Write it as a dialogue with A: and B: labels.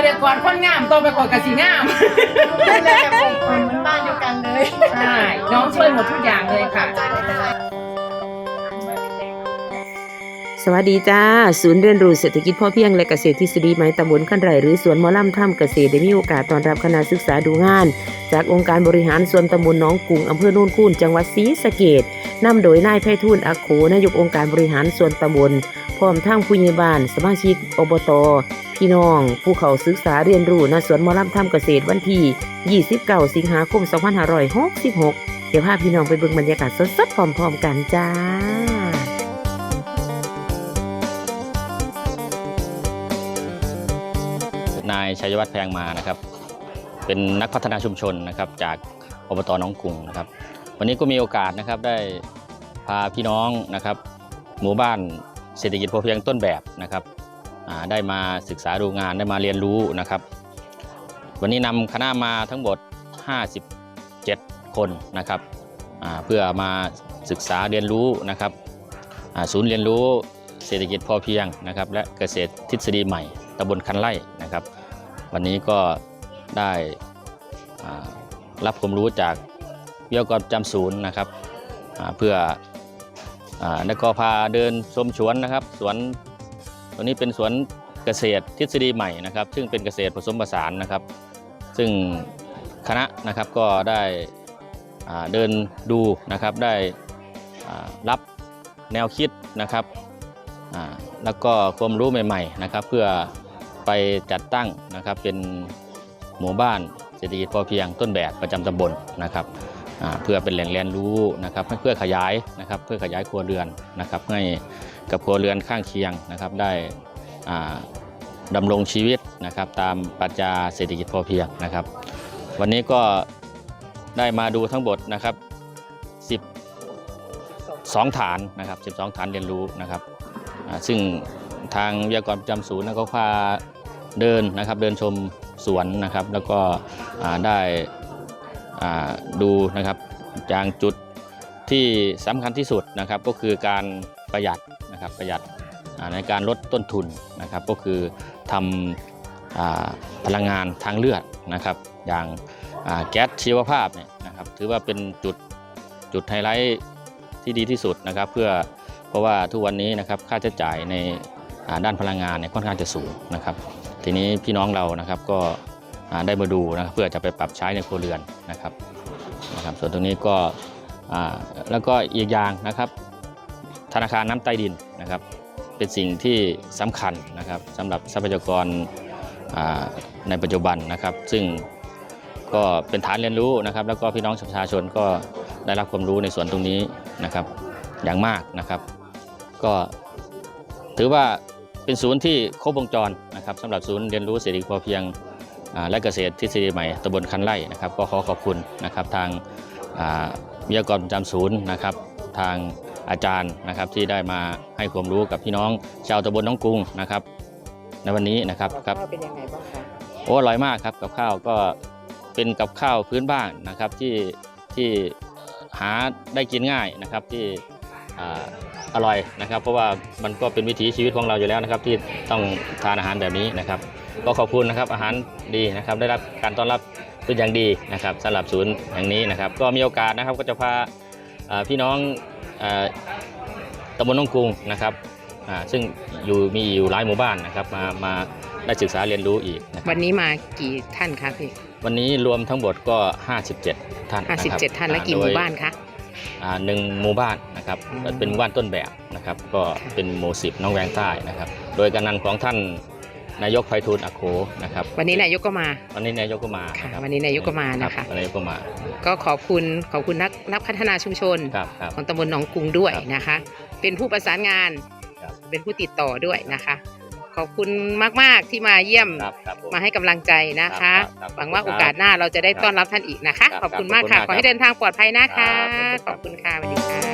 A: ประเดี๋ยวก่อนคนงามโตไปกว่ากะสีงาม
B: ดูแลแบบอบอุ่นเหมือนบ้านเดียวกันเลย
A: ใช่น้องช่วยหมดทุกอย่างเลยค่ะ
C: สวัสดีจ้า ศูนย์เรียนรู้เศรษฐกิจพอเพียงและเกษตรทฤษฎีใหม่ตำบลขันไรหรือสวนหมอลำถ้ำเกษตรได้มีโอกาสต้อนรับคณะศึกษาดูงาน จากองค์การบริหารส่วนตำบลหน้องกุงอำเภอโน่นคูนจังหวัดศรีสะเกดนำโดยนายไพฑูรย์อาโขนายกองค์การบริหารส่วนตำบลพร้อมทั้งผู้ใหญ่บ้าน สมาชิกอบต พี่น้อง ผู้เขาศึกษาเรียนรู้ณสวนมอลำถ้ำเกษตรวันที่29 สิงหาคม 2566 เดี๋ยวพาพี่น้องไปเบิ่งบรรยากาศสดๆพร้อมๆกันจ้า
D: นายชัยวัฒน์แพงมานะครับ เป็นนักพัฒนาชุมชนนะครับจากอบตน้องกรุงนะครับ วันนี้ก็มีโอกาสนะครับได้พาพี่น้องนะครับ หมู่บ้านเศรษฐกิจพอเพียงต้นแบบนะครับ ได้มาศึกษาดูงานได้มาเรียนรู้นะครับ วันนี้นำคณะมาทั้งหมด 57 คนนะครับเพื่อมาศึกษาเรียนรู้นะครับศูนย์เรียนรู้เศรษฐกิจพอเพียงนะครับ และเกษตรทฤษฎีใหม่ตำบลคันไร่นะครับ วันนี้ก็ได้รับความรู้จากวิทยากรประจำศูนย์นะครับเพื่ออแล้วก็พาเดินชมสวนนะครับสวน ตัวนี้เป็นสวนเกษตรทฤษฎีใหม่นะครับ ซึ่งเป็นเกษตรผสมผสานนะครับ ซึ่งคณะนะครับก็ได้เดินดูนะครับได้รับแนวคิดนะครับแล้วก็ความรู้ใหม่ๆนะครับ เพื่อไปจัดตั้งนะครับเป็นหมู่บ้านเศรษฐกิจพอเพียงต้นแบบประจำตำบลนะครับ เพื่อเป็นแหล่งเรียนรู้นะครับเพื่อขยายนะครับเพื่อขยายครัวเรือนนะครับให้กับครัวเรือนข้างเคียงนะครับได้อ่าดำรงชีวิตนะครับตามปรัชญาเศรษฐกิจพอเพียงนะครับ วันนี้ก็ได้มาดูทั้งหมดนะครับ12 ฐานนะครับ 12 ฐานเรียนรู้นะครับซึ่งทางวิทยากรประจำศูนย์นะก็พาเดินนะครับเดินชมสวนนะครับ แล้วก็ได้ ดูนะครับอย่างจุดที่สำคัญที่สุดนะครับก็คือการประหยัดนะครับประหยัดในการลดต้นทุนนะครับก็คือทำอ่าพลังงานทางเลือดนะครับ อย่างแก๊สชีวภาพเนี่ยนะครับถือว่าเป็นจุดจุดไฮไลท์ที่ดีที่สุดนะครับ เพื่อเพราะว่าทุกวันนี้นะครับค่าใช้จ่ายในด้านพลังงานเนี่ยค่อนข้างจะสูงนะครับ ทีนี้พี่น้องเรานะครับก็ ได้มาดูนะครับเพื่อจะไปปรับใช้ในครัวเรือนนะครับนะครับ ส่วนตรงนี้ก็แล้วก็อีกอย่างนะครับ ธนาคารน้ำใต้ดินนะครับ เป็นสิ่งที่สำคัญนะครับสำหรับทรัพยากรในปัจจุบันนะครับ ซึ่งก็เป็นฐานเรียนรู้นะครับ แล้วก็พี่น้องประชาชนก็ได้รับความรู้ในส่วนตรงนี้นะครับ อย่างมากนะครับ ก็ถือว่าเป็นศูนย์ที่ครบวงจรนะครับสำหรับศูนย์เรียนรู้เศรษฐกิจพอเพียง และเกษตรทฤษฎีใหม่ตำบลคันไร่นะครับก็ขอขอบคุณนะครับทางอ่าวิทยากรประจำศูนย์นะครับทางอาจารย์นะครับที่ได้มาให้ความรู้กับพี่น้องชาวตำบลน้องกรุงนะครับในวันนี้นะครับครับ
C: ข้าวเป็นยังไงบ้างคะ
D: โอ้อร่อยมากครับกับข้าวก็เป็นกับข้าวพื้นบ้านนะครับที่ที่หาได้กินง่ายนะครับที่ อ่าอร่อยนะครับ เพราะว่ามันก็เป็นวิถีชีวิตของเราอยู่แล้วนะครับ ที่ต้องทานอาหารแบบนี้นะครับ ก็ขอบคุณนะครับอาหารดีนะครับ ได้รับการต้อนรับเป็นอย่างดีนะครับสำหรับศูนย์แห่งนี้นะครับ ก็มีโอกาสนะครับก็จะพาอ่าพี่น้องอ่าตำบลน้องกรุงนะครับอ่าซึ่งอยู่มีอยู่หลายหมู่บ้านนะครับ มามาได้ศึกษาเรียนรู้อีกนะครับ
C: วันนี้มากี่ท่านคะพี่
D: วันนี้รวมทั้งหมดก็ 57 ท่าน
C: ห้า
D: นะ
C: สิบ
D: ครับ
C: เจ็ดท่านและ
D: อ่
C: กี่หมู่บ้านคะ
D: อ่า หนึ่งหมู่บ้านนะครับ
C: อืม
D: เป็นหมู่บ้านต้นแบบนะครับ ก็เป็นหมู่สิบน้องแวงใต้นะครับ โดยการนำของท่านนายกไพฑูรย์อโคนะครับ
C: วันนี้นายกก็มา
D: วันนี้นายกก็มา
C: ค่ะ
D: รับ
C: วันนี้นายกก็มานะคะ
D: รับวันนี้นายกก็มา
C: ก็ขอบคุณขอบคุณนักนักพัฒนาชุมชน
D: ครับครับ
C: ของตำบลหนองกรุงด้วย
D: ครับ
C: นะคะ เป็นผู้ประสานงาน
D: ครับ
C: เป็นผู้ติดต่อด้วยนะคะ ขอบคุณมาก ๆ ที่มาเยี่ยม
D: ครับครับผ
C: มาให้กำลังใจนะคะ
D: ครับครับ
C: หวังว่า
D: ขอบ
C: โอ
D: คุณครับ
C: กาสหน้าเราจะได้ต้อนรับท่านอีกนะคะ
D: ครับ
C: ขอบคุณ
D: ครับ
C: มากค่ะ
D: ขอบคุณมาก
C: ขอให้เดินทางปลอดภัยนะคะ
D: ครับ
C: ขอบคุณค่ะสวัสดีค่ะ